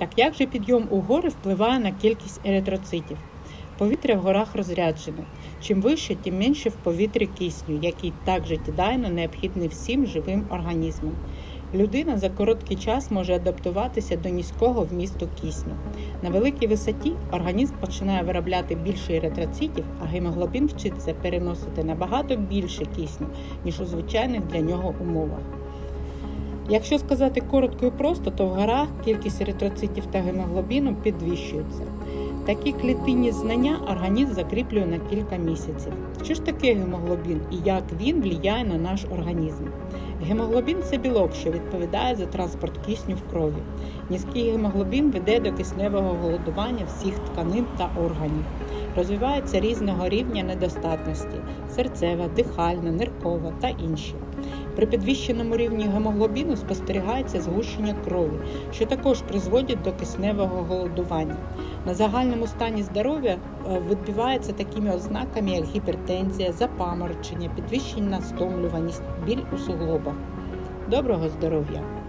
Так як же підйом у гори впливає на кількість еритроцитів? Повітря в горах розряджене. Чим вище, тим менше в повітрі кисню, який так життєдайно необхідний всім живим організмам. Людина за короткий час може адаптуватися до низького вмісту кисню. На великій висоті організм починає виробляти більше еритроцитів, а гемоглобін вчиться переносити набагато більше кисню, ніж у звичайних для нього умовах. Якщо сказати коротко і просто, то в горах кількість еритроцитів та гемоглобіну підвищується. Такі клітинні знання організм закріплює на кілька місяців. Що ж таке гемоглобін і як він впливає на наш організм? Гемоглобін це білок, що відповідає за транспорт кисню в крові. Низький гемоглобін веде до кисневого голодування всіх тканин та органів. Розвиваються різного рівня недостатності серцева, дихальна, ниркова та інші. При підвищеному рівні гемоглобіну спостерігається згущення крові, що також призводить до кисневого голодування. На загальному стані здоров'я відбивається такими ознаками, як гіпертензія, запаморочення, підвищена стомлюваність, біль у суглобах. Доброго здоров'я!